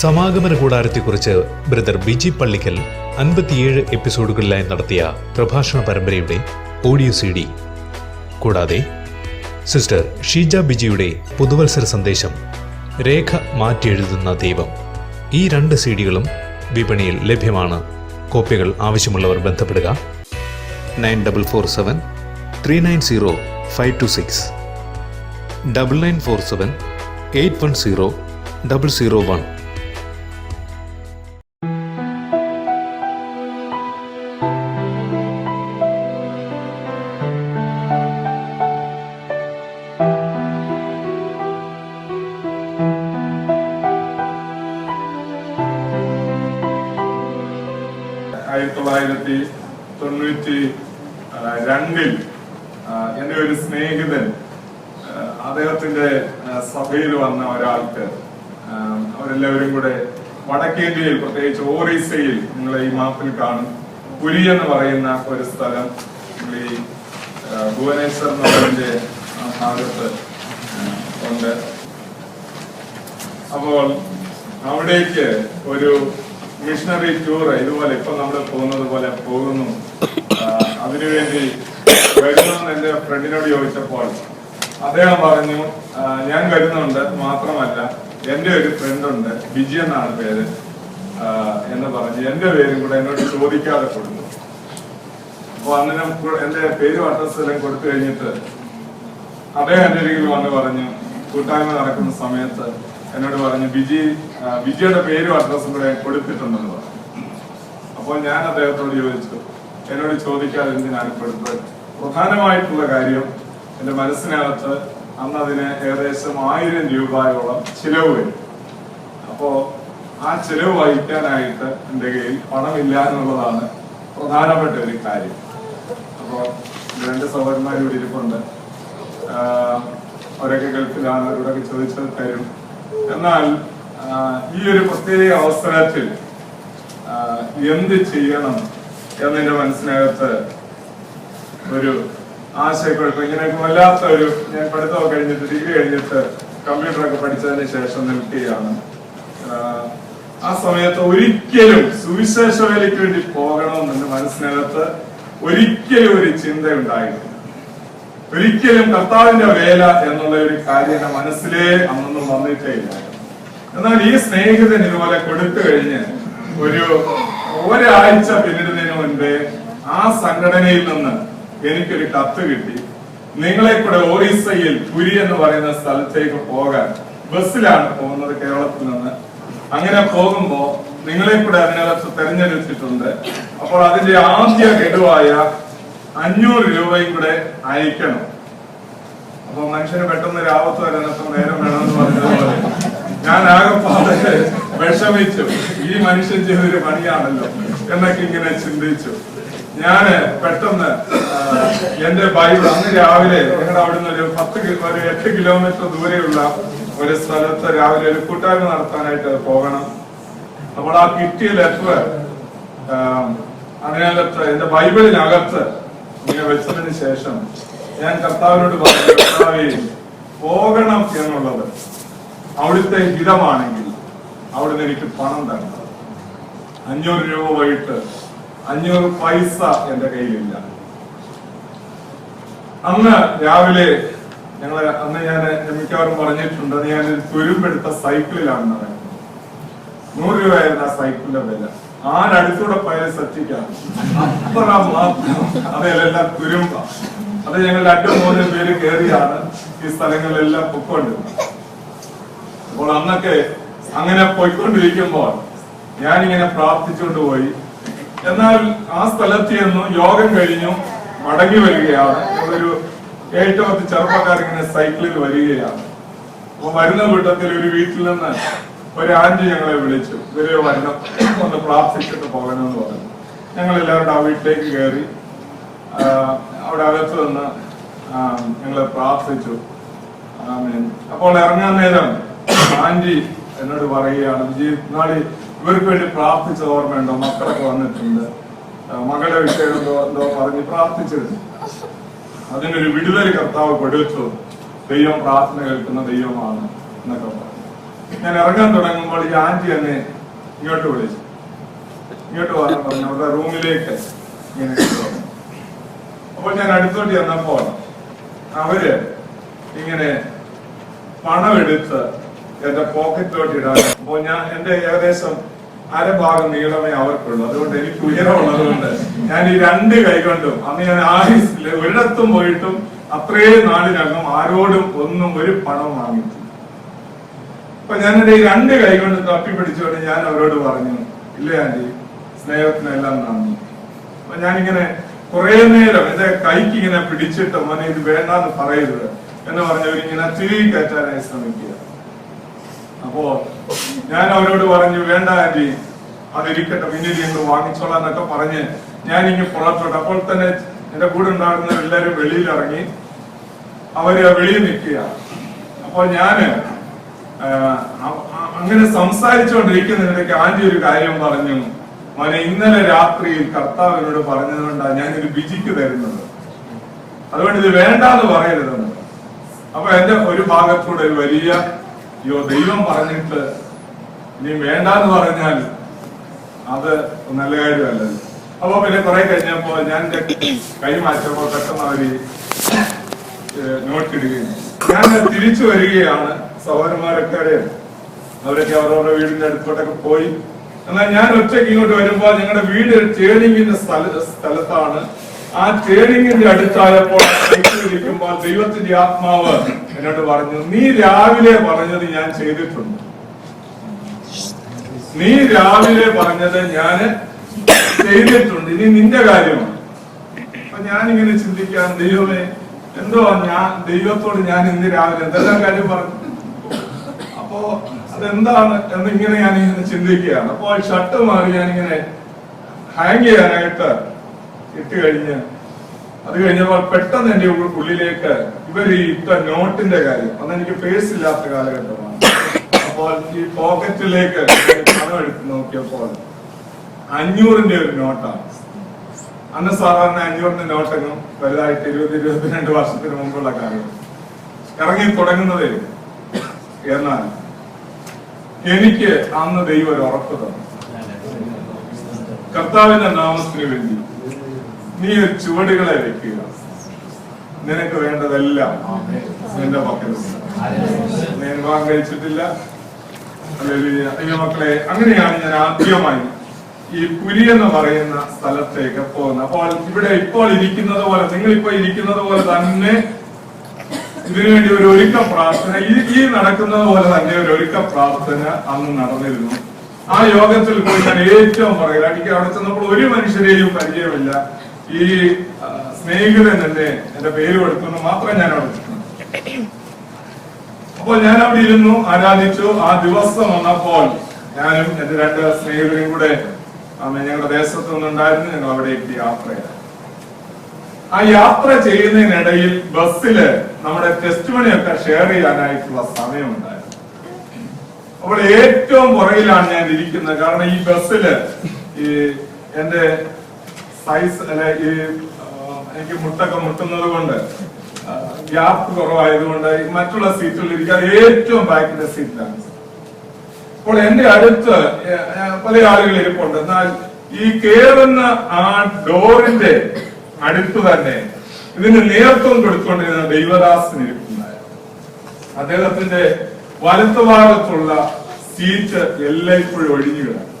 സമാഗമന കൂടാരത്തെക്കുറിച്ച് ബ്രദർ ബിജി പള്ളിക്കൽ അൻപത്തിയേഴ് എപ്പിസോഡുകളിലായി നടത്തിയ പ്രഭാഷണ പരമ്പരയുടെ ഓഡിയോ സി ഡി. കൂടാതെ സിസ്റ്റർ ഷീജ ബിജിയുടെ പുതുവത്സര സന്ദേശം രേഖ മാറ്റിയെഴുതുന്ന ദൈവം. ഈ രണ്ട് സി ഡികളും വിപണിയിൽ ലഭ്യമാണ്. കോപ്പികൾ ആവശ്യമുള്ളവർ ബന്ധപ്പെടുക. Nine double four seven three nine zero five two six. Double nine four seven eight one zero double zero one. എന്റെ ഒരു സ്നേഹിതൻ അദ്ദേഹത്തിന്റെ സഭയിൽ വന്ന ഒരാൾക്ക് അവരെല്ലാവരും കൂടെ വടക്കേന്ത്യയിൽ പ്രത്യേകിച്ച് ഓറീസയിൽ നിങ്ങൾ ഈ മാപ്പിൽ കാണും. പുരി എന്ന് പറയുന്ന ഒരു സ്ഥലം ഈ ഭുവനേശ്വർ നഗറിന്റെ ഭാഗത്ത് ഉണ്ട്. അപ്പോൾ അവിടേക്ക് ഒരു മിഷണറി ടൂർ ഇതുപോലെ ഇപ്പൊ നമ്മൾ പോകുന്നത് പോലെ പോകുന്നു. അതിനുവേണ്ടി എന്റെ ഫ്രണ്ടിനോട് ചോദിച്ചപ്പോൾ അദ്ദേഹം പറഞ്ഞു ഞാൻ വരുന്നുണ്ട് മാത്രമല്ല എന്റെ ഒരു ഫ്രണ്ട് ഉണ്ട് ബിജി എന്നാണ് പേര്. എന്ന് പറഞ്ഞ് എന്റെ പേരും കൂടെ എന്നോട് ചോദിക്കാതെ കൊടുത്തു. അപ്പൊ അങ്ങനെ എന്റെ പേരും അഡ്രസ്സ് എല്ലാം കൊടുത്തു കഴിഞ്ഞിട്ട് അദ്ദേഹം എന്റെ അരികിൽ വന്ന് പറഞ്ഞു കൂട്ടായ്മ നടക്കുന്ന സമയത്ത് എന്നോട് പറഞ്ഞു ബിജി ബിജിയുടെ പേരും അഡ്രസ്സും കൂടെ കൊടുത്തിട്ടുണ്ടെന്ന് പറഞ്ഞു. അപ്പോൾ ഞാൻ അദ്ദേഹത്തോട് ചോദിച്ചു എന്നോട് ചോദിക്കാതെ എന്തിനാണ് കൊടുത്തത്? പ്രധാനമായിട്ടുള്ള കാര്യം എന്റെ മനസ്സിനകത്ത് അന്ന് അതിന് ഏകദേശം ആയിരം രൂപയോളം ചിലവ് വരും. അപ്പോ ആ ചിലവ് വഹിക്കാനായിട്ട് എന്റെ കയ്യിൽ പണമില്ല എന്നുള്ളതാണ് പ്രധാനപ്പെട്ട ഒരു കാര്യം. അപ്പോ രണ്ട് സഹോദരന്മാർ ഇവിടെ ഇരിപ്പുണ്ട്. അവരൊക്കെ ഗൾഫിലാണ് അവരോടൊക്കെ ചോദിച്ചത് തരും. എന്നാൽ ഈ ഒരു പ്രത്യേക അവസരത്തിൽ എന്ത് ചെയ്യണം എന്നെ മനസ്സിനകത്ത് ഒരു ആശയക്കുഴപ്പം ഇങ്ങനെയൊക്കെ വല്ലാത്ത ഒരു ഞാൻ പഠിത്തമൊക്കെ കഴിഞ്ഞിട്ട് ഡിഗ്രി കഴിഞ്ഞിട്ട് കമ്പ്യൂട്ടറൊക്കെ പഠിച്ചതിന് ശേഷം നിൽക്കുകയാണ്. ആ സമയത്ത് ഒരിക്കലും സുവിശേഷ വേലയ്ക്ക് വേണ്ടി പോകണമെന്ന് മനസ്സിനകത്ത് ഒരിക്കലും ഒരു ചിന്ത ഉണ്ടായിട്ടില്ല ഒരിക്കലും കർത്താവിന്റെ വേല എന്നുള്ള ഒരു കാര്യം എന്റെ മനസ്സിലേ അന്നൊന്നും വന്നിട്ടേ ഇല്ല. എന്നാൽ ഈ സ്നേഹിതൻ ഇതുപോലെ കൊടുത്തു കഴിഞ്ഞ് ഒരു ഒരാഴ്ച പിന്നിടുന്നതിന് മുൻപേ ആ സംഘടനയിൽ നിന്ന് എനിക്കൊരു കത്ത് കിട്ടി. നിങ്ങളെ കൂടെ ഒറീസയിൽ പുരി എന്ന് പറയുന്ന സ്ഥലത്തേക്ക് പോകാൻ ബസ്സിലാണ് പോകുന്നത് കേരളത്തിൽ നിന്ന്. അങ്ങനെ പോകുമ്പോ നിങ്ങളെ കൂടെ അതിനകത്ത് തെരഞ്ഞെടുത്തിട്ടുണ്ട്. അപ്പോൾ അതിന്റെ ആദ്യ ഗഡുവായ അഞ്ഞൂറ് രൂപയും കൂടെ അയക്കണം. അപ്പൊ മനുഷ്യന് പെട്ടെന്ന് രാവത്ത് വരെ നേരം വേണമെന്ന് പറഞ്ഞതുപോലെ ഞാൻ ആകെപ്പാതെ വിഷമിച്ചു. ഈ മനുഷ്യൻ ചെയ്തൊരു പണിയാണല്ലോ എന്നൊക്കെ ഇങ്ങനെ ചിന്തിച്ചു. ഞാൻ പെട്ടെന്ന് എന്റെ ബൈബിൾ അന്ന് രാവിലെ ഞങ്ങളുടെ നിന്ന് ഒരു പത്ത് ഒരു എട്ട് കിലോമീറ്റർ ദൂരെയുള്ള ഒരു സ്ഥലത്ത് രാവിലെ ഒരു കൂട്ടായ്മ നടത്താനായിട്ട് പോകണം. അപ്പോൾ ആ കിട്ടിയ ലെറ്റർ അതിനകത്ത് എന്റെ ബൈബിളിനകത്ത് ഇങ്ങനെ വെച്ചതിന് ശേഷം ഞാൻ കർത്താവിനോട് പറഞ്ഞു കർത്താവേ പോകണം എന്നുള്ളത് അവിടുത്തെ ഹിതമാണെങ്കിൽ അവിടുന്ന് എനിക്ക് പണം തരണം. അഞ്ഞൂറ് രൂപ വൈകിട്ട് അഞ്ഞൂറ് പൈസ എന്റെ കയ്യിലില്ല. അന്ന് രാവിലെ ഞങ്ങൾ അന്ന് ഞാൻ മിക്കവാറും പറഞ്ഞിട്ടുണ്ട് ഞാൻ തുരുമ്പെടുത്ത സൈക്കിളിലാണ് നടക്കുന്നത് നൂറ് രൂപയായിരുന്നു ആ സൈക്കിളിന്റെ വില. ആരടുത്തൂടെ പോയാലും സത്യക്കാം അത്ര മാത്രം. അതിലെല്ലാം തുരുമ്പ. അത് ഞങ്ങൾ രണ്ടു മൂന്ന് പേര് കയറിയാണ് ഈ സ്ഥലങ്ങളിലെല്ലാം പൊയ്ക്കൊണ്ടിരുന്നത്. അപ്പോൾ അന്നൊക്കെ അങ്ങനെ പൊയ്ക്കൊണ്ടിരിക്കുമ്പോൾ ഞാനിങ്ങനെ പ്രാർത്ഥിച്ചുകൊണ്ട് പോയി. എന്നാൽ ആ സ്ഥലത്ത് ചെന്നു യോഗം കഴിഞ്ഞു മടങ്ങി വരികയാണ്. ഒരു ഏറ്റവും ചെറുപ്പക്കാർ ഇങ്ങനെ സൈക്കിളിൽ വരികയാണ്. അപ്പൊ വരുന്ന കൂട്ടത്തിൽ ഒരു വീട്ടിൽ നിന്ന് ഒരു ആന്റി ഞങ്ങളെ വിളിച്ചു. ഇവരെ വരണം ഒന്ന് പ്രാർത്ഥിച്ചിട്ട് പോകണമെന്ന് പറഞ്ഞു. ഞങ്ങൾ എല്ലാവരും ആ വീട്ടിലേക്ക് കയറി അവിടെ അകത്ത് നിന്ന് ഞങ്ങൾ പ്രാർത്ഥിച്ചു. അപ്പോൾ ഇറങ്ങാൻ നേരം ആന്റി എന്നോട് പറയുകയാണ് വിജയ് നാളെ ഇവർക്ക് വേണ്ടി പ്രാർത്ഥിച്ചത് ഓർമ്മയുണ്ടോ മക്കളൊക്കെ വന്നിട്ടുണ്ട്. മകളുടെ വിഷയം എന്തോ എന്തോ പറഞ്ഞ് പ്രാർത്ഥിച്ചിരുന്നു. അതിനൊരു വിടുതൽ കർത്താവ് കൊടുത്തു. ദൈവം പ്രാർത്ഥന കേൾക്കുന്ന ദൈവമാണ് എന്നൊക്കെ പറഞ്ഞു. ഞാൻ ഇറങ്ങാൻ തുടങ്ങുമ്പോൾ ഈ ആന്റി എന്നെ ഇങ്ങോട്ട് വിളിച്ചു. ഇങ്ങോട്ട് പറഞ്ഞു പറഞ്ഞു അവരുടെ റൂമിലേക്ക് ഇങ്ങനെ അപ്പോൾ ഞാൻ അടുത്തോട്ട് ചെന്നപ്പോൾ അവർ ഇങ്ങനെ പണം എടുത്ത് എന്റെ പോക്കറ്റിലോട്ട് ഇടാൻ അപ്പോൾ ഞാൻ എന്റെ ഏകദേശം അരഭാഗം നീളമേ അവർക്കുള്ളൂ. അതുകൊണ്ട് എനിക്ക് ഉയരമുള്ളത് കൊണ്ട് ഞാൻ ഈ രണ്ട് കൈകൊണ്ടും അന്ന് ഞാൻ ആയുസിൽ ഒരിടത്തും പോയിട്ടും അത്രയും നാളിനകം ആരോടും ഒന്നും ഒരു പണം വാങ്ങിച്ചു അപ്പൊ ഞാൻ എന്റെ ഈ രണ്ട് കൈകൊണ്ട് തപ്പി പിടിച്ചുകൊണ്ട് ഞാൻ അവരോട് പറഞ്ഞു ഇല്ലേ ആന്റി സ്നേഹത്തിനെല്ലാം നന്ദി. അപ്പൊ ഞാനിങ്ങനെ കുറെ നേരം എന്റെ കൈക്ക് ഇങ്ങനെ പിടിച്ചിട്ട് മോനെ ഇത് വേണ്ടാന്ന് പറയരുത്. എന്ന് പറഞ്ഞവരിങ്ങനെ തിരികെ കയറ്റാനായി ശ്രമിക്കുക അപ്പോ ഞാൻ അവരോട് പറഞ്ഞു വേണ്ട ആന്റി അതിരിക്കട്ടെ പിന്നീട് ഞങ്ങൾ വാങ്ങിച്ചോളാം എന്നൊക്കെ പറഞ്ഞ് ഞാൻ ഇങ്ങനെ പുറത്തോട്ട് അപ്പോൾ തന്നെ എന്റെ കൂടെ ഉണ്ടാകുന്ന എല്ലാവരും വെളിയിൽ ഇറങ്ങി അവർ വെളിയിൽ നിൽക്കുക. അപ്പോൾ ഞാൻ അങ്ങനെ സംസാരിച്ചുകൊണ്ടിരിക്കുന്നതിനിടയ്ക്ക് ആന്റി ഒരു കാര്യം പറഞ്ഞു. മോനെ ഇന്നലെ രാത്രിയിൽ കർത്താവിനോട് പറഞ്ഞതുകൊണ്ടാണ് ഞാൻ ഇത് ബിജിക്ക് തരുന്നത്. അതുകൊണ്ട് ഇത് വേണ്ടാന്ന് പറയരുതെന്ന്. അപ്പൊ എന്റെ ഒരു ഭാഗത്തൂടെ ഒരു വലിയ അയ്യോ ദൈവം പറഞ്ഞിട്ട് ഇനി വേണ്ടാന്ന് പറഞ്ഞാൽ അത് നല്ല കാര്യമല്ലല്ലോ അപ്പൊ പിന്നെ കുറെ കഴിഞ്ഞപ്പോ ഞാൻ കൈ മാറ്റപ്പോ പെട്ടെന്ന് അവർ നോട്ട് ഇടുകയും. ഞാൻ തിരിച്ചു വരികയാണ് സഹോദരന്മാരൊക്കെ. അവരൊക്കെ അവരവരുടെ വീടിന്റെ അടുത്തോട്ടൊക്കെ പോയി. എന്നാൽ ഞാൻ ഒറ്റയ്ക്ക് ഇങ്ങോട്ട് വരുമ്പോൾ ഞങ്ങളുടെ വീട് ടേണിങ്ങിന്റെ സ്ഥല സ്ഥലത്താണ്. ആ ചേരിങ്ങിന്റെ അടുത്തായപ്പോൾ ദൈവത്തിന്റെ ആത്മാവ് എന്നോട് പറഞ്ഞു നീ രാവിലെ പറഞ്ഞത് ഞാൻ ചെയ്തിട്ടുണ്ട്. നീ രാവിലെ പറഞ്ഞത് ഞാൻ ചെയ്തിട്ടുണ്ട്. ഇനി നിന്റെ കാര്യമാണ് അപ്പൊ ഞാനിങ്ങനെ ചിന്തിക്കാൻ ദൈവമേ എന്തോ ഞാൻ ദൈവത്തോട് ഞാൻ ഇന്ന് രാവിലെ എന്തെല്ലാം കാര്യം പറഞ്ഞു? അപ്പോ അതെന്താണ് എന്ന് ഇങ്ങനെ ഞാൻ ഇങ്ങനെ ചിന്തിക്കുകയാണ് അപ്പോൾ ഷർട്ട് മാറി ഞാനിങ്ങനെ ഹാങ് ചെയ്യാനായിട്ട് ഇട്ട് കഴിഞ്ഞ് അത് കഴിഞ്ഞപ്പോൾ പെട്ടെന്ന് ഉൾ- ഉള്ളിലേക്ക് ഇവർ ഈ ഇട്ട നോട്ടിന്റെ കാര്യം. അന്ന് എനിക്ക് പേഴ്സ് ഇല്ലാത്ത കാലഘട്ടമാണ്. അപ്പോൾ ഈ പോക്കറ്റിലേക്ക് പണം എടുത്ത് നോക്കിയപ്പോൾ അഞ്ഞൂറിന്റെ ഒരു നോട്ടാണ്. അന്ന് സാധാരണ അഞ്ഞൂറിന്റെ നോട്ടൊന്നും വലുതായിട്ട് ഇരുപത് ഇരുപത്തിരണ്ട് വർഷത്തിന് മുമ്പുള്ള കാര്യം. ഇറങ്ങി തുടങ്ങുന്നതേ. എന്നാൽ എനിക്ക് അന്ന് ദൈവം ഒരു ഉറപ്പ് തന്നു. കർത്താവിന്റെ നാമത്തിന് വേണ്ടി നീ ചുവടുകളെ വെക്കുക. നിനക്ക് വേണ്ടതെല്ലാം നിന്റെ പക്കലുണ്ട് ഞാൻ വിവാഹം കഴിച്ചിട്ടില്ല. മക്കളെ അങ്ങനെയാണ് ഞാൻ ആദ്യമായി ഈ പുരി എന്ന് പറയുന്ന സ്ഥലത്തേക്ക് പോകുന്നത്. അപ്പോൾ ഇവിടെ ഇപ്പോൾ ഇരിക്കുന്നത് പോലെ നിങ്ങൾ ഇപ്പോൾ ഇരിക്കുന്നത് പോലെ തന്നെ ഇതിനുവേണ്ടി ഒരു ഒരുക്ക പ്രാർത്ഥന ഈ ഈ നടക്കുന്നത് പോലെ തന്നെ ഒരു ഒരുക്ക പ്രാർത്ഥന അന്ന് നടന്നിരുന്നു. ആ യോഗത്തിൽ പോയി ഞാൻ ഏറ്റവും പറയുക എനിക്ക് അവിടെ ചെന്നപ്പോൾ ഒരു മനുഷ്യരെയും പരിചയമില്ല. ഈ സ്നേഹിതൻ എന്റെ പേര് കൊടുത്തെന്ന് മാത്രമേ ഞാൻ അവിടെ. അപ്പോൾ ഞാൻ അവിടെ ഇരുന്നു ആരാധിച്ചു. ആ ദിവസം വന്നപ്പോൾ ഞാനും എന്റെ രണ്ട് സ്നേഹിതരും കൂടെ ഞങ്ങളുടെ ദേശത്തു നിന്നുണ്ടായിരുന്നു. ഞങ്ങൾ അവിടേക്ക് യാത്രയാണ് ആ യാത്ര ചെയ്യുന്നതിനിടയിൽ ബസ്സിൽ നമ്മുടെ ടെസ്റ്റ് മണിയൊക്കെ ഷെയർ ചെയ്യാനായിട്ടുള്ള സമയമുണ്ടായിരുന്നു. അപ്പോൾ ഏറ്റവും പുറകിലാണ് ഞാൻ ഇരിക്കുന്നത്. കാരണം ഈ ബസ്സിൽ ഈ എന്റെ സൈസ് അല്ലെ ഈ എനിക്ക് മുട്ടൊക്കെ മുട്ടുന്നത് കൊണ്ട് ഗ്യാപ്പ് കുറവായതുകൊണ്ട് മറ്റുള്ള സീറ്റുകളിൽ ഇരിക്കാൻ ഏറ്റവും ബാക്കിന്റെ സീറ്റിലാണ്. അപ്പോൾ എന്റെ അടുത്ത് പല ആളുകൾ ഇരിപ്പുണ്ട്. എന്നാൽ ഈ കേറുന്ന ആ ഡോറിന്റെ അടുത്ത് തന്നെ ഇതിന് നേതൃത്വം കൊടുത്തുകൊണ്ടിരുന്ന ദൈവദാസൻ ഇരിപ്പുണ്ടായിരുന്നു അദ്ദേഹത്തിന്റെ വലത്തുഭാഗത്തുള്ള സീറ്റ് എല്ലായ്പ്പോഴും ഒഴിഞ്ഞു കിടക്കും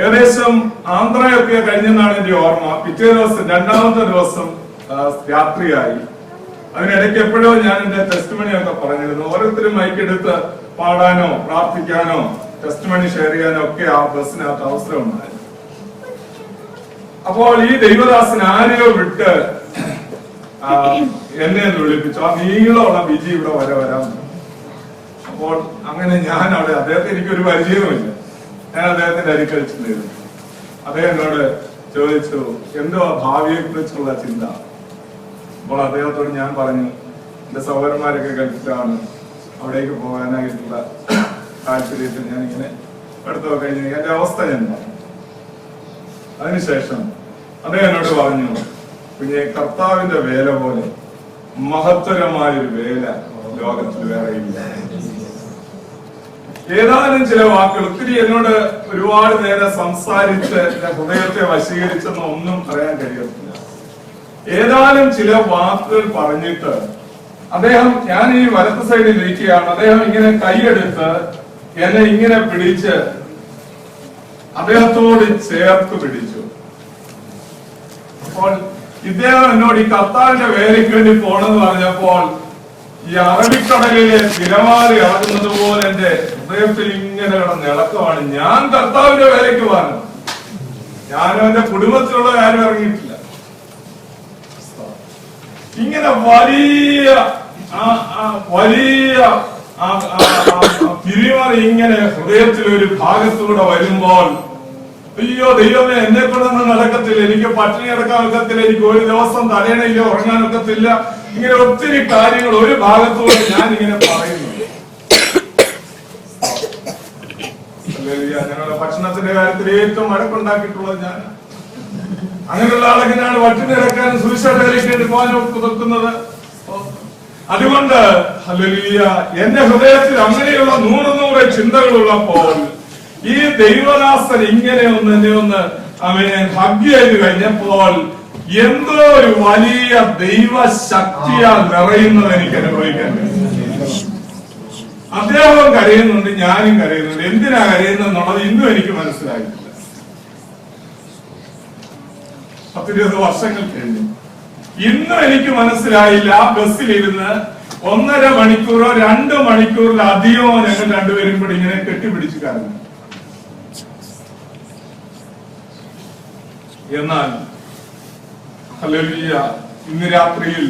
ഏകദേശം ആന്ധ്രയൊക്കെ കഴിഞ്ഞെന്നാണ് എന്റെ ഓർമ്മ. പിറ്റേ ദിവസം രണ്ടാമത്തെ ദിവസം രാത്രിയായി. അതിനിടയ്ക്ക് എപ്പോഴോ ഞാൻ എന്റെ ടെസ്റ്റ് മണിയൊക്കെ പറഞ്ഞിരുന്നു. ഓരോരുത്തരും മൈക്കെടുത്ത് പാടാനോ പ്രാർത്ഥിക്കാനോ ടെസ്റ്റ് മണി ഷെയർ ചെയ്യാനോ ഒക്കെ ആ ബസ്സിനകത്ത് അവസരം ഉണ്ടായിരുന്നു അപ്പോൾ ഈ ദൈവദാസൻ ആരെയോ വിട്ട് എന്നെ ഒന്ന് വിളിപ്പിച്ചു. ആ നീളമുള്ള ബിജി ഇവിടെ വരെ വരാൻ അപ്പോൾ അങ്ങനെ ഞാൻ അവിടെ അദ്ദേഹത്തെ എനിക്കൊരു പരിചയവുമില്ല. ഞാൻ അദ്ദേഹത്തിന്റെ അരിക്കൽ ചെന്നിരുന്നു. അദ്ദേഹം എന്നോട് ചോദിച്ചു എന്തോ ഭാവിയെ കുറിച്ചുള്ള ചിന്ത? അപ്പോൾ അദ്ദേഹത്തോട് ഞാൻ പറഞ്ഞു എന്റെ സഹോദരന്മാരൊക്കെ ഗൾഫിലാണ്. അവിടേക്ക് പോകാനായിട്ടുള്ള താല്പര്യത്തിൽ ഞാൻ ഇങ്ങനെ എടുത്തു കഴിഞ്ഞു. എന്റെ അവസ്ഥ ഞാൻ പറഞ്ഞു അതിനുശേഷം അദ്ദേഹം എന്നോട് പറഞ്ഞു പിന്നെ കർത്താവിന്റെ വേല പോലെ മഹത്തരമായ ഒരു വേല ലോകത്തിൽ വേറെ ഇല്ല. ഏതാനും ചില വാക്കുകൾ. ഒത്തിരി എന്നോട് ഒരുപാട് നേരം സംസാരിച്ച് എന്റെ ഹൃദയത്തെ വശീകരിച്ചെന്ന് ഒന്നും പറയാൻ കഴിയത്തില്ല. ഏതാനും ചില വാക്കുകൾ പറഞ്ഞിട്ട് അദ്ദേഹം ഞാൻ ഈ വലത്ത് സൈഡിൽ ഇരിക്കുകയാണ്. അദ്ദേഹം ഇങ്ങനെ കൈയെടുത്ത് എന്നെ ഇങ്ങനെ പിടിച്ച് അദ്ദേഹത്തോട് ചേർത്ത് പിടിച്ചു. അപ്പോൾ ഇദ്ദേഹം എന്നോട് ഈ കർത്താവിന്റെ വേലയ്ക്ക് വേണ്ടി പോണെന്ന് പറഞ്ഞപ്പോൾ ഈ അറബിക്കടലിലെ തിരമാല ഇറങ്ങുന്നത് പോലെ എന്റെ ഹൃദയത്തിൽ ഇങ്ങനെ കിടന്ന് ഇളക്കമാണ്. ഞാൻ കർത്താവിന്റെ വേലയ്ക്ക് പോകാനും. ഞാനും എന്റെ കുടുംബത്തിലുള്ള ആരും ഇറങ്ങിയിട്ടില്ല. ഇങ്ങനെ വലിയ വലിയ തിരിമറി ഇങ്ങനെ ഹൃദയത്തിൽ ഒരു ഭാഗത്തൂടെ വരുമ്പോൾ അയ്യോ ദൈവമേ എന്നെ കൊണ്ടൊന്നും നടക്കത്തില്ല. എനിക്ക് പട്ടിണി കിടക്കാൻ ഒക്കത്തില്ല. എനിക്ക് ഒരു ദിവസം തടയണയില്ല ഉറങ്ങാൻ ഒക്കത്തില്ല. ഇങ്ങനെ ഒത്തിരി കാര്യങ്ങൾ ഒരു ഭാഗത്തൂടെ ഞാൻ ഇങ്ങനെ പറയുന്നു ഹല്ലേലൂയ. ഞങ്ങളുടെ ഭക്ഷണത്തിന്റെ കാര്യത്തിൽ ഏറ്റവും വഴക്കുണ്ടാക്കിയിട്ടുള്ളത് ഞാൻ. അങ്ങനെയുള്ള ആളെങ്ങനെയാണ് വട്ടിന് കിടക്കാനും കുതിർക്കുന്നത് അതുകൊണ്ട് ഹല്ലേലൂയ എന്റെ ഹൃദയത്തിൽ അങ്ങനെയുള്ള നൂറ് നൂറ് ചിന്തകളുള്ളപ്പോൾ ഈ ദൈവദാസൻ ഇങ്ങനെ ഒന്ന് എന്നെ ഒന്ന് അവനെ ഹഗ് ചെയ്ത് കഴിഞ്ഞപ്പോൾ എന്തോ ഒരു വലിയ ദൈവശക്തിയാൽ നിറയുന്നത് എനിക്ക് അനുഭവിക്കാൻ കഴിയും. അദ്ദേഹം കരയുന്നുണ്ട് ഞാനും കരയുന്നുണ്ട്. എന്തിനാ കരയുന്നത് എന്നുള്ളത് ഇന്നും എനിക്ക് മനസ്സിലായിട്ടില്ല. പത്തിരുപത് വർഷങ്ങൾ കഴിഞ്ഞു. ഇന്നും എനിക്ക് മനസ്സിലായില്ല ആ ബസ്സിലിരുന്ന് ഒന്നര മണിക്കൂറോ രണ്ട് മണിക്കൂറിലധികമോ ഞങ്ങൾ രണ്ടുപേരും കൂടി ഇങ്ങനെ കെട്ടിപ്പിടിച്ച് കരഞ്ഞു. എന്നാൽ ഹല്ലേലൂയ ഇന്ന് രാത്രിയിൽ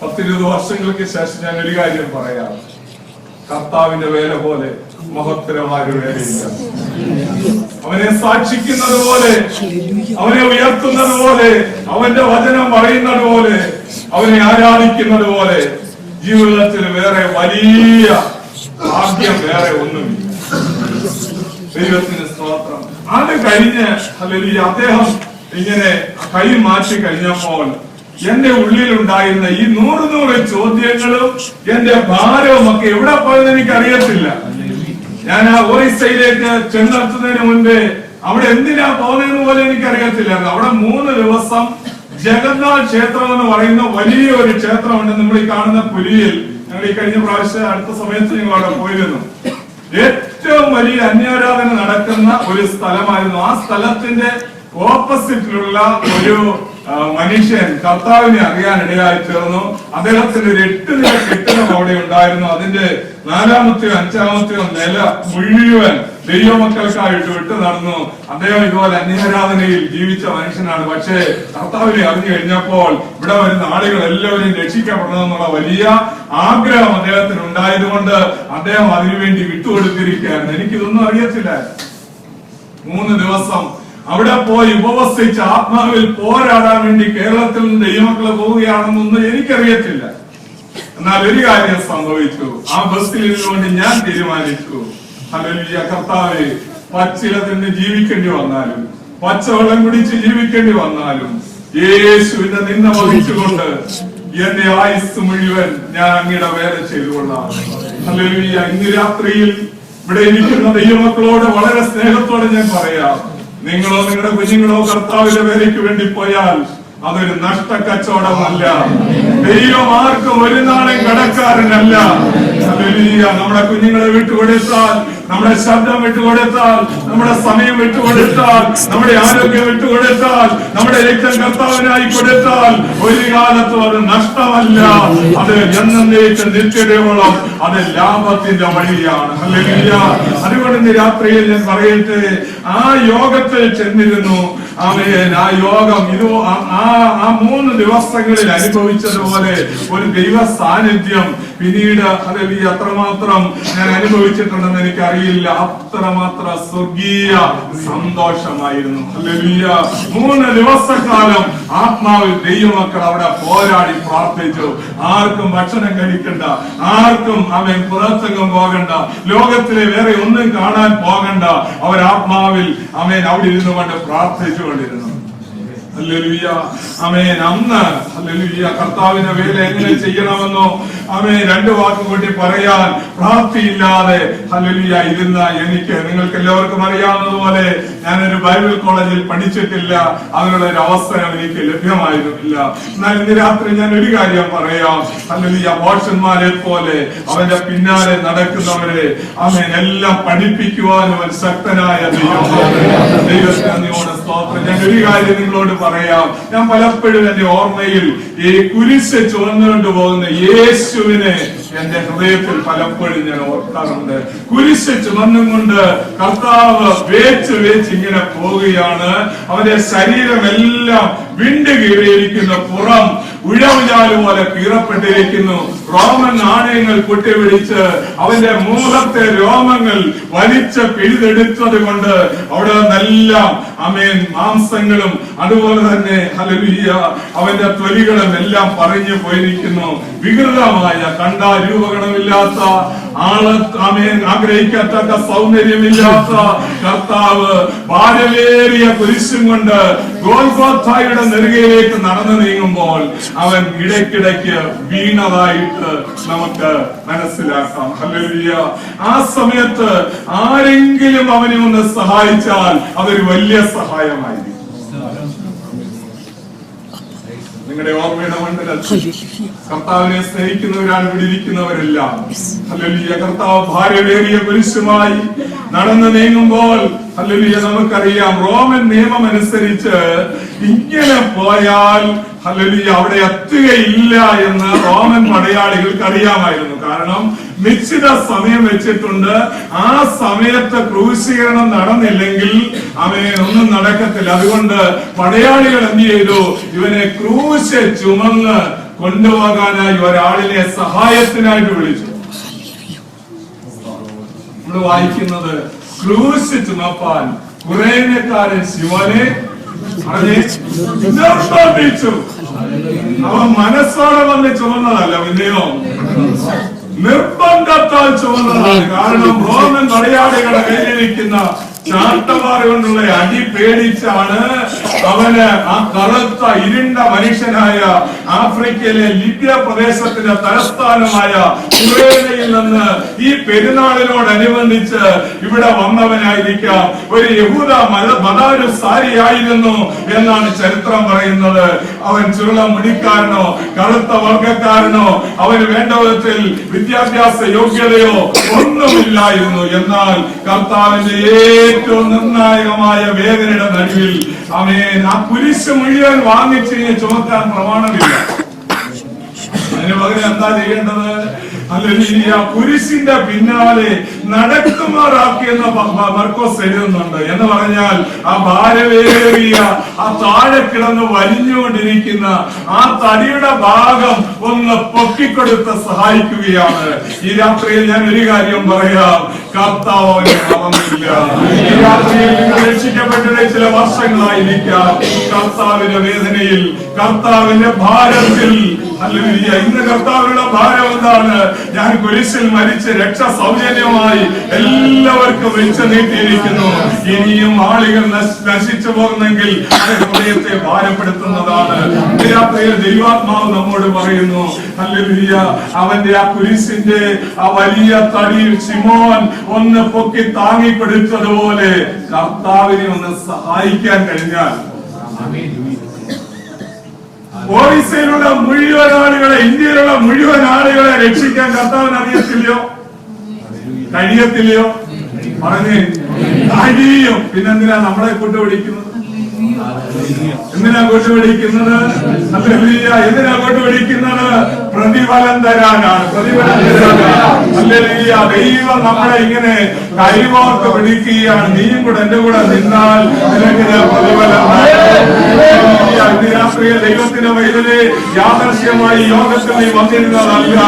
പത്തിരുപത് വർഷങ്ങൾക്ക് ശേഷം ഞാൻ ഒരു കാര്യം പറയാം. കർത്താവിന്റെ വേല പോലെ മഹത്തരമായൊരു വേലയില്ല. അവനെ സാക്ഷിക്കുന്നത് പോലെ അവനെ ഉയർത്തുന്നത് പോലെ അവന്റെ വചനം പറയുന്നത് പോലെ അവനെ ആരാധിക്കുന്നത് പോലെ ജീവിതത്തിൽ വേറെ വലിയ ഭാഗ്യം വേറെ ഒന്നുമില്ല. ദൈവത്തിന് സ്തോത്രം. അത് കഴിഞ്ഞ് അല്ലെങ്കിൽ അദ്ദേഹം ഇങ്ങനെ കൈ മാറ്റി കഴിഞ്ഞപ്പോൾ എന്റെ ഉള്ളിൽ ഉള്ളിലുണ്ടായിരുന്ന ഈ നൂറ് നൂറ് ചോദ്യങ്ങളും എന്റെ ഭാരവും ഒക്കെ എവിടെ പോയെന്ന് എനിക്ക് അറിയത്തില്ല ഞാൻ ആ ഒറീസയിലേക്ക് ചെന്നെത്തുന്നതിന് മുൻപേ അവിടെ എന്തിനാ പോകുന്നതെന്ന് പോലെ എനിക്ക് അറിയത്തില്ല അവിടെ മൂന്ന് ദിവസം ജഗന്നാഥ് ക്ഷേത്രം എന്ന് പറയുന്ന വലിയൊരു ക്ഷേത്രമുണ്ട് നമ്മൾ ഈ കാണുന്ന പുലിയിൽ. ഞങ്ങൾ ഈ കഴിഞ്ഞ പ്രാവശ്യം അടുത്ത സമയത്ത് ഞങ്ങൾ അവിടെ പോയിരുന്നു. ഏറ്റവും വലിയ അന്യാരാധന നടക്കുന്ന ഒരു സ്ഥലമായിരുന്നു. ആ സ്ഥലത്തിന്റെ ഓപ്പോസിറ്റിലുള്ള ഒരു മനുഷ്യൻ കർത്താവിനെ അറിയാൻ ഇടയായി തീർന്നു അദ്ദേഹത്തിന് ഒരു എട്ട് നില കെട്ടിടം അവിടെ ഉണ്ടായിരുന്നു. അതിന്റെ നാലാമത്തെയോ അഞ്ചാമത്തെയോ നില മുഴുവൻ ദൈവമക്കൾക്കായിട്ട് വിട്ടു നടന്നു. അദ്ദേഹം ഇതുപോലെ അന്യാരാധനയിൽ ജീവിച്ച മനുഷ്യനാണ്. പക്ഷേ കർത്താവിനെ അറിഞ്ഞു കഴിഞ്ഞപ്പോൾ ഇവിടെ വരുന്ന ആളുകൾ എല്ലാവരും രക്ഷിക്കപ്പെടണമെന്നുള്ള വലിയ ആഗ്രഹം അദ്ദേഹത്തിന് ഉണ്ടായതുകൊണ്ട് അദ്ദേഹം അതിനുവേണ്ടി വിട്ടുകൊടുത്തിരിക്കുകയായിരുന്നു. എനിക്കിതൊന്നും അറിയത്തില്ല. മൂന്ന് ദിവസം അവിടെ പോയി ഉപവസിച്ച് ആത്മാവിൽ പോരാടാൻ വേണ്ടി കേരളത്തിൽ നിന്ന് ദൈവമക്കളെ പോവുകയാണെന്നൊന്നും എനിക്കറിയത്തില്ല. എന്നാൽ ഒരു കാര്യം സംഭവിച്ചു. ആ ബസ്സിൽ ഇരുന്നുകൊണ്ട് ഞാൻ തീരുമാനിച്ചു. അലലിയ കർത്താവ് പച്ചില തന്നെ ജീവിക്കേണ്ടി വന്നാലും പച്ചവെള്ളം കുടിച്ച് ജീവിക്കേണ്ടി വന്നാലും യേശുവിന്റെ നിന്ന വഹിച്ചുകൊണ്ട് എന്റെ ആയുസ് മുഴുവൻ ഞാൻ അങ്ങയുടെ വേല ചെയ്തുകൊള്ളാം. ഹല്ലേലൂയ ഇന്ന് രാത്രിയിൽ ഇവിടെ ഇരിക്കുന്ന ദൈവമക്കളോട് വളരെ സ്നേഹത്തോടെ ഞാൻ പറയാം. നിങ്ങളോ നിങ്ങളുടെ കുഞ്ഞുങ്ങളോ കർത്താവിന്റെ വേലയ്ക്ക് വേണ്ടി പോയാൽ അതൊരു നഷ്ട കച്ചവടമല്ല ദൈവം ആർക്കും ഒരു നാളെ കടക്കാരനല്ല. നമ്മുടെ കുഞ്ഞുങ്ങളെ വിട്ടുകൊടുത്താൽ നമ്മുടെ ശബ്ദം വിട്ടുകൊടുത്താൽ നമ്മുടെ സമയം വിട്ടുകൊടുത്താൽ നമ്മുടെ ആരോഗ്യം വിട്ടുകൊടുത്താൽ നമ്മുടെ രക്തം കർത്താവിനായി കൊടുത്താൽ ഒരു കാലത്തും അത് നഷ്ടമല്ല. അത് എന്നേക്ക് നിത്യതയോളം അത് ലാഭത്തിന്റെ വഴിയാണ്. അല്ലെങ്കിൽ അതുകൊണ്ട് രാത്രിയിൽ ഞാൻ പറയട്ടെ ആ യോഗത്തിൽ ചെന്നിരുന്നു. ആമേൻ. ആ യോഗം ഇത് ആ- ആ മൂന്ന് ദിവസങ്ങളിൽ അനുഭവിച്ചതുപോലെ ഒരു ദൈവ സാന്നിധ്യം പിന്നീട് അതിൽ അത്രമാത്രം ഞാൻ അനുഭവിച്ചിട്ടുണ്ടെന്ന് എനിക്കറിയില്ല അത്രമാത്രം സ്വർഗീയ സന്തോഷമായിരുന്നു ഹല്ലേലൂയ. മൂന്ന് ദിവസക്കാലം ആത്മാവിൽ ദൈവമക്കൾ അവിടെ പോരാടി പ്രാർത്ഥിച്ചു ആർക്കും ഭക്ഷണം കഴിക്കണ്ട ആർക്കും അവൻ പുറത്തെങ്ങും പോകണ്ട ലോകത്തിലെ വേറെ ഒന്നും കാണാൻ പോകണ്ട അവർ ആത്മാവിൽ അവൻ അവിടെ ഇരുന്നു കൊണ്ട് പ്രാർത്ഥിച്ചുകൊണ്ടിരുന്നു ഹല്ലേലൂയ. കർത്താവിന്റെ വേല എങ്ങനെ ചെയ്യണമെന്നോ അമേ രണ്ട് വാക്കും കൂട്ടി പറയാൻ പ്രാപ്തിയില്ലാതെ ഹല്ലേലൂയ ഇരുന്ന എനിക്ക് നിങ്ങൾക്ക് എല്ലാവർക്കും അറിയാവുന്നതുപോലെ ഞാനൊരു ബൈബിൾ കോളേജിൽ പഠിച്ചിട്ടില്ല. അതിനുള്ള ഒരു അവസരം എനിക്ക് ലഭ്യമായിരുന്നില്ല. എന്നാൽ ഇന്ന് രാത്രി ഞാൻ ഒരു കാര്യം പറയാം. ഹല്ലേലൂയ വാട്സന്മാരെ പോലെ അവന്റെ പിന്നാലെ നടക്കുന്നവരെ അമേൻ എല്ലാം പഠിപ്പിക്കുവാനും ശക്തനായ ദൈവം. ദൈവത്തെ സ്തോത്രം. ഞാൻ ഒരു കാര്യം നിങ്ങളോട് പറയാം. ഞാൻ പലപ്പോഴും എന്റെ ഓർമ്മയിൽ ഈ കുരിശ് ചുവന്നുകൊണ്ട് പോകുന്ന യേശുവിനെ എന്റെ ഹൃദയത്തിൽ പലപ്പോഴും ഞാൻ ഓർക്കാറുണ്ട്. കുരിശ് ചുമന്നും കൊണ്ട് കർത്താവ് വേച്ച് വേച്ച് ഇങ്ങനെ പോവുകയാണ് അവന്റെ ശരീരമെല്ലാം വിണ്ടുകീറിയിരിക്കുന്ന പുറം ഉഴവുചാൽ പോലെ കീറപ്പെട്ടിരിക്കുന്നു. റോമൻ നാണയങ്ങൾ പൊട്ടിപിടിച്ച് അവന്റെ മൂലത്തെ രോമങ്ങൾ വലിച്ച പിഴുതെടുത്തത് കൊണ്ട് അവിടെ നിന്നെല്ലാം അമേൻ മാംസങ്ങളും അതുപോലെ തന്നെ ഹലവിയ അവന്റെ തൊലികളും എല്ലാം പറഞ്ഞു പോയിരിക്കുന്നു. വികൃതമായ കണ്ട രൂപഗണമില്ലാത്ത ആൾ അമേൻ ആഗ്രഹിക്കത്തക്ക സൗന്ദര്യമില്ലാത്ത കർത്താവ് ഭാരവേറിയ കുരിശും കൊണ്ട് ഗോൽഗോത്തായുടെ നെറുകയിലേക്ക് നടന്നു നീങ്ങുമ്പോൾ അവൻ ഇടയ്ക്കിടയ്ക്ക് വീണതായിട്ട് നമുക്ക് മനസ്സിലാക്കാം. ഹല്ലേലൂയ. ആ സമയത്ത് ആരെങ്കിലും അവനെ ഒന്ന് സഹായിച്ചാൽ അതൊരു വലിയ സഹായമായിരിക്കും. നിങ്ങളുടെ ഓർമ്മയുടെ മണ്ഡലത്തിൽ കർത്താവിനെ സ്നേഹിക്കുന്നവരാണ് ഇവിടെ ഇരിക്കുന്നവരെല്ലാം കർത്താവ് ഭാര്യവേറിയ കുരിശുമായി നടന്നു നീങ്ങുമ്പോൾ ഹല്ലേലൂയ നമുക്കറിയാം റോമൻ നിയമം അനുസരിച്ച് ഇങ്ങനെ പോയാൽ ഹല്ലേലൂയ അവിടെ എത്തുകയില്ല എന്ന് റോമൻ പടയാളികൾക്ക് അറിയാമായിരുന്നു. കാരണം നിശ്ചിത സമയം വെച്ചിട്ടുണ്ട്. ആ സമയത്ത് ക്രൂശീകരണം നടന്നില്ലെങ്കിൽ അവനെ ഒന്നും നടക്കത്തില്ല. അതുകൊണ്ട് പടയാളികൾ എന്ത് ചെയ്തു? ഇവനെ ക്രൂശ ചുമന്ന് കൊണ്ടുപോകാനായി ഒരാളിനെ സഹായത്തിനായിട്ട് വിളിച്ചു. നമ്മൾ വായിക്കുന്നത് ക്രൂശ് ചുമപ്പാൻ കുറേനക്കാരൻ ശിവനെ അവൻ മനസ്സോടെ വന്ന് ചുമന്നതല്ല പിന്നെയോ? നിർബന്ധത്താൽ ചുമന്നതാണ്. കാരണം റോമൻ പടയാളികളുടെ കയ്യിലിരിക്കുന്ന ചാട്ടവാറ അടി പേടിച്ചാണ് അവന് ആ കറുത്ത ഇരുണ്ട മനുഷ്യനായ ആഫ്രിക്കയിലെ ലിബ്യ പ്രദേശത്തിന്റെ തലസ്ഥാനമായ കുവേനയിൽ നിന്ന് ഈ പെരുന്നാളിനോടനുബന്ധിച്ച് ഇവിടെ വന്നവനായിരിക്കാം. ഒരു യഹൂദ മത മതാനുസാരിയായിരുന്നു എന്നാണ് ചരിത്രം പറയുന്നത്. അവൻ ചുരുള മുടിക്കാരനോ കറുത്ത വർഗക്കാരനോ അവന് വേണ്ട വിധത്തിൽ വിദ്യാഭ്യാസ യോഗ്യതയോ ഒന്നുമില്ലായിരുന്നു. എന്നാൽ കർത്താവിന്റെ ഏറ്റവും നിർണായകമായ വേദനയുടെ നടുവിൽ അവൻ ആ കുരിശ് മുഴുവൻ വാങ്ങിച്ച് ചുമക്കാൻ പ്രമാണമില്ല. അതിന് പകരം എന്താ ചെയ്യേണ്ടത്? അല്ലെങ്കിൽ കുരിശിന്റെ പിന്നാലെ നടക്കുമാറാക്കിയെന്ന് മർക്കോസ് എഴുതുന്നുണ്ട്. എന്ന് പറഞ്ഞാൽ ആ ഭാരവേറിയ ആ താഴെ കിടന്ന് വലിഞ്ഞുകൊണ്ടിരിക്കുന്ന ആ തടിയുടെ ഭാഗം ഒന്ന് പൊക്കിക്കൊടുത്ത് സഹായിക്കുകയാണ്. ഈ രാത്രിയിൽ ഞാൻ ഒരു കാര്യം പറയാം. കർത്താവ് അവനെ മറന്നില്ല ഈ രാത്രിയിൽ നിങ്ങൾ രക്ഷിക്കപ്പെട്ടിട്ട് ചില വർഷങ്ങളായിരിക്കാം കർത്താവിന്റെ വേദനയിൽ കർത്താവിന്റെ ഭാരത്തിൽ. ഹല്ലേലൂയ. ഇന്ന് കർത്താവിനുള്ള ഭാരം എന്താണ്? ഞാൻ കുരിശിൽ മരിച്ച് രക്ഷ സൗജന്യമായി എല്ലാവർക്കും വെച്ച് നീട്ടിയിരിക്കുന്നു. ഇനിയും ആളുകൾ നശ്- നശിച്ചു പോകുന്നെങ്കിൽ അത് ഹൃദയത്തെ ഭാരപ്പെടുത്തുന്നതാണ്. രാത്രിയിൽ ദൈവാത്മാവ് നമ്മോട് പറയുന്നു അല്ലെ അവന്റെ ആ കുരിശിന്റെ ആ വലിയ തടിയിൽ സിമോൻ ഒന്ന് പൊക്കി താങ്ങി പിടിച്ചതുപോലെ കർത്താവിനെ ഒന്ന് സഹായിക്കാൻ കഴിഞ്ഞാൽ ഒറീസയിലുള്ള മുഴുവൻ ആളുകളെ ഇന്ത്യയിലുള്ള മുഴുവൻ ആളുകളെ രക്ഷിക്കാൻ കർത്താവിന് അറിയത്തില്ലയോ? കഴിയത്തില്ലയോ? പറഞ്ഞേ കഴിയും. പിന്നെന്തിനാ നമ്മളെ കൊണ്ടുപിടിക്കുന്നത് എന്തിനാ കൊണ്ടുപിടിക്കുന്നത്. എന്തിനാ കൊണ്ടുപിടിക്കുന്നത് പ്രതിഫലം തരാനാണ് പ്രതിഫലം തരാനാണ്. ദൈവം നമ്മളെ ഇങ്ങനെ കൈവോർത്ത് പിടിക്കുകയാണ്. നീയും കൂടെ എന്റെ കൂടെ നിന്നാൽ നിനക്ക് ദൈവത്തിന്റെ വൈദ്യുതി യാദർശ്യമായി യോഗത്തിൽ നീ വന്നിരുന്നതല്ല.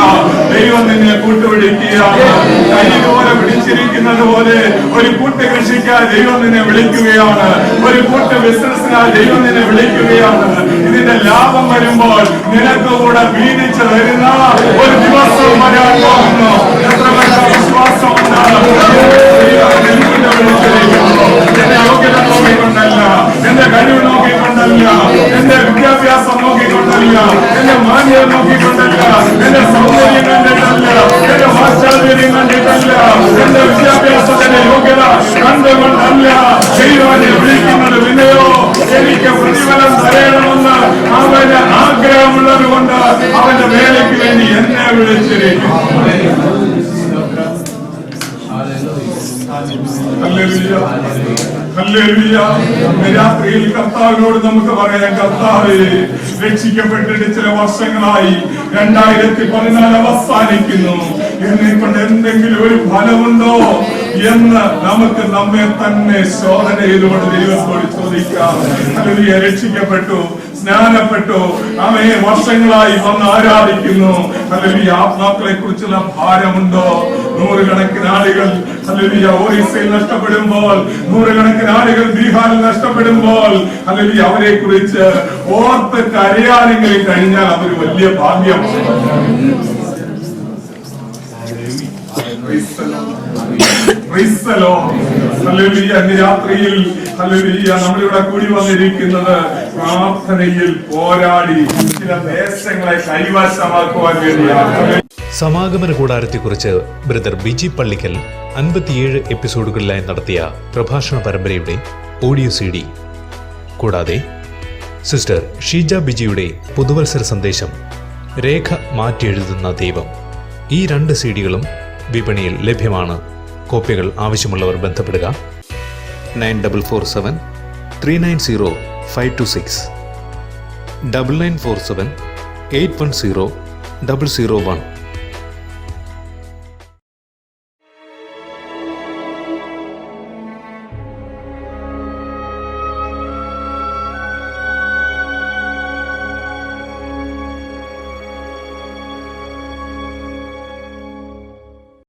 ദൈവം നിന്നെ കൂട്ടുപിടിക്കുകയാണ്. കൈ പോലെ പിടിച്ചിരിക്കുന്നത് പോലെ ഒരു കൂട്ട് കൃഷിക്കായി ദൈവം നിന്നെ വിളിക്കുകയാണ്. ഒരു കൂട്ട് ബിസിനസ്സിനായി ദൈവം നിന്നെ വിളിക്കുകയാണ്. ഇതിന്റെ ലാഭം വരുമ്പോൾ നിനക്ക് കൂടെ വീതിച്ചു വരുന്ന ഒരു ദിവസം വരാൻ പോകുന്നു എത്ര വലിയ വിശ്വാസം എന്റെ ആരോഗ്യത നോക്കിക്കൊണ്ടല്ല എന്റെ കഴിവ് നോക്കിക്കൊണ്ടല്ല എന്റെ വിദ്യാഭ്യാസം നോക്കിക്കൊണ്ടല്ല എന്റെ മാന്യം നോക്കിക്കൊണ്ടല്ല എന്റെ സൗന്ദര്യം കണ്ടിട്ടല്ല എന്റെ വാശാചര്യം കണ്ടിട്ടല്ല എന്റെ വിദ്യാഭ്യാസത്തിന്റെ യോഗ്യത കണ്ടുകൊണ്ടല്ല ദൈവനെ വിളിക്കുന്ന ഒരു വിനയോ? എനിക്ക് പ്രതിഫലം തരണമെന്ന് അവന് ആഗ്രഹമുള്ളത് കൊണ്ട് അവന്റെ വേലയ്ക്ക് വേണ്ടി എന്നെ വിളിച്ചിരിക്കും രാത്രിയിൽ കർത്താവിനോട് നമുക്ക് പറയാം കർത്താവേ രക്ഷിക്കപ്പെട്ടിട്ട് ചില വർഷങ്ങളായി രണ്ടായിരത്തി പതിനാല് അവസാനിക്കുന്നു. എന്നെ കൊണ്ട് എന്തെങ്കിലും ഒരു ഫലമുണ്ടോ? എന്ന് നമുക്ക് നമ്മെ തന്നെ ശോധനയിലൂടെ ദൈവത്തോട് ചോദിക്കാം. ഹല്ലേലൂയ രക്ഷിക്കപ്പെട്ടു സ്നാനപ്പെട്ടു. അവയെ വർഷങ്ങളായി വന്ന് ആരാധിക്കുന്നു. അല്ലെങ്കിൽ ആത്മാക്കളെ കുറിച്ചുള്ള ഭാരമുണ്ടോ? നൂറുകണക്കിന് ആളുകൾ അല്ലെങ്കിൽ ഒറീസയിൽ നഷ്ടപ്പെടുമ്പോൾ നൂറുകണക്കിന് ആളുകൾ ബീഹാറിൽ നഷ്ടപ്പെടുമ്പോൾ അല്ലെങ്കിൽ അവരെ കുറിച്ച് ഓർത്ത് കരയാനെങ്കിലും കഴിഞ്ഞാൽ അതൊരു വലിയ ഭാഗ്യമാണ്. ഇന്ന് രാത്രിയിൽ. നമ്മളിവിടെ കൂടി വന്നിരിക്കുന്നത് പ്രാർത്ഥനയിൽ പോരാടി ചില ദേശങ്ങളെ കൈവശമാക്കുവാൻ വേണ്ടിയാണ്. സമാഗമന കൂടാരത്തെക്കുറിച്ച് ബ്രദർ ബിജി പള്ളിക്കൽ അൻപത്തിയേഴ് എപ്പിസോഡുകളിലായി നടത്തിയ പ്രഭാഷണ പരമ്പരയുടെ ഓഡിയോ സി ഡി. കൂടാതെ സിസ്റ്റർ ഷീജ ബിജിയുടെ പുതുവത്സര സന്ദേശം രേഖ മാറ്റിയെഴുതുന്ന ദൈവം. ഈ രണ്ട് സി ഡികളും വിപണിയിൽ ലഭ്യമാണ്. കോപ്പികൾ ആവശ്യമുള്ളവർ ബന്ധപ്പെടുക. Nine double four seven three nine zero five two six double nine four seven eight one zero double zero one